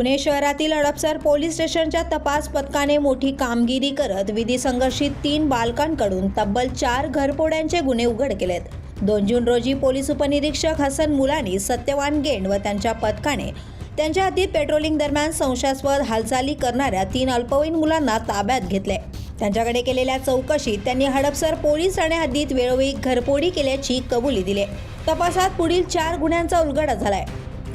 पुणे शहरातील हडपसर पोलीस स्टेशनच्या तपास पथकाने मोठी कामगिरी करत विधी संघर्षित तीन बालकांकडून तब्बल चार घरपोड्यांचे गुन्हे उघड केलेत. दोन जून रोजी पोलीस उपनिरीक्षक हसन मुलानी सत्यवान गेंड व त्यांच्या पथकाने त्यांच्या हद्दीत पेट्रोलिंग दरम्यान संशयास्पद हालचाली करणाऱ्या तीन अल्पवयीन मुलांना ताब्यात घेतले. त्यांच्याकडे केलेल्या चौकशीत त्यांनी हडपसर पोलीस ठाणे हद्दीत वेळोवेळी घरपोडी केल्याची कबुली दिली. तपासात पुढील चार गुन्ह्यांचा उलगडा झालाय.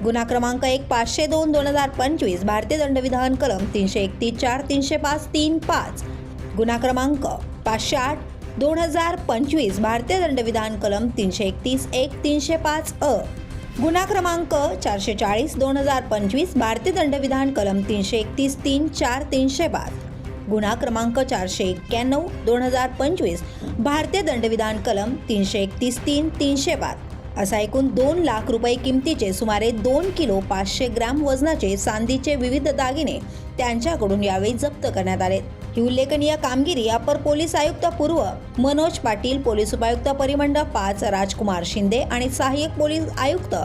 गुन्हा क्रमांक एक पाचशे दोन दोन हजार पंचवीस भारतीय दंडविधान कलम तीनशे एकतीस चार तीनशे पाच तीन पाच. गुन्हा क्रमांक पाचशे आठ दोन हजार पंचवीस भारतीय दंडविधान कलम तीनशे एकतीस एक तीनशे पाच अ. गुन्हा क्रमांक चारशे चाळीस दोन हजार पंचवीस भारतीय दंडविधान कलम तीनशे एकतीस तीन चार तीनशे पाच गुन्हा क्रमांक चारशे एक्क्याण्णव दोन हजार पंचवीस भारतीय दंडविधान कलम तीनशे एकतीस तीन तीनशे पाच असा एकूण दोन लाख रुपये किमतीचे सुमारे दोन किलो पाचशे ग्रॅम वजनाचे चांदीचे विविध दागिने त्यांच्याकडून यावेळी जप्त करण्यात आले. ही उल्लेखनीय कामगिरी अपर पोलीस आयुक्त पूर्व मनोज पाटील पोलीस उपायुक्त परिमंडळ पाच राजकुमार शिंदे आणि सहाय्यक पोलीस आयुक्त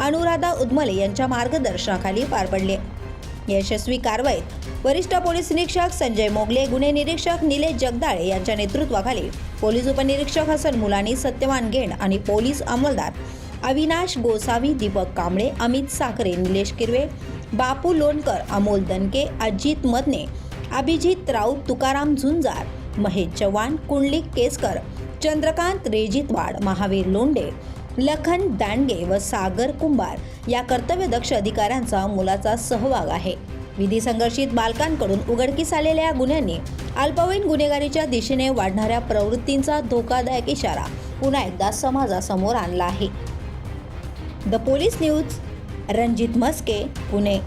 अनुराधा उदमले यांच्या मार्गदर्शनाखाली पार पडली. यशस्वी कारवाईत वरिष्ठ पोलीस निरीक्षक संजय मोगले गुन्हे निरीक्षक निलेश जगदाळे यांच्या नेतृत्वाखाली पोलीस उपनिरीक्षक हसन मुलानी सत्यवान घेण आणि पोलीस अंमलदार अविनाश गोसावी दीपक कांबळे अमित साखरे निलेश किरवे बापू लोणकर अमोल दनके अजित मदने अभिजित राऊत तुकाराम झुंजार महेश चव्हाण कुंडलिक केसकर चंद्रकांत रेजितवाड महावीर लोंढे लखन दांडगे व सागर कुंभार या कर्तव्यदक्ष अधिकाऱ्यांचा मुलाचा सहभाग आहे. विधी संघर्षित बालकांकडून उघडकीस आलेल्या या गुन्ह्यांनी अल्पवयीन गुन्हेगारीच्या दिशेने वाढणाऱ्या प्रवृत्तींचा धोकादायक इशारा पुन्हा एकदा समाजासमोर आणला आहे. The police news Ranjit Maske Pune.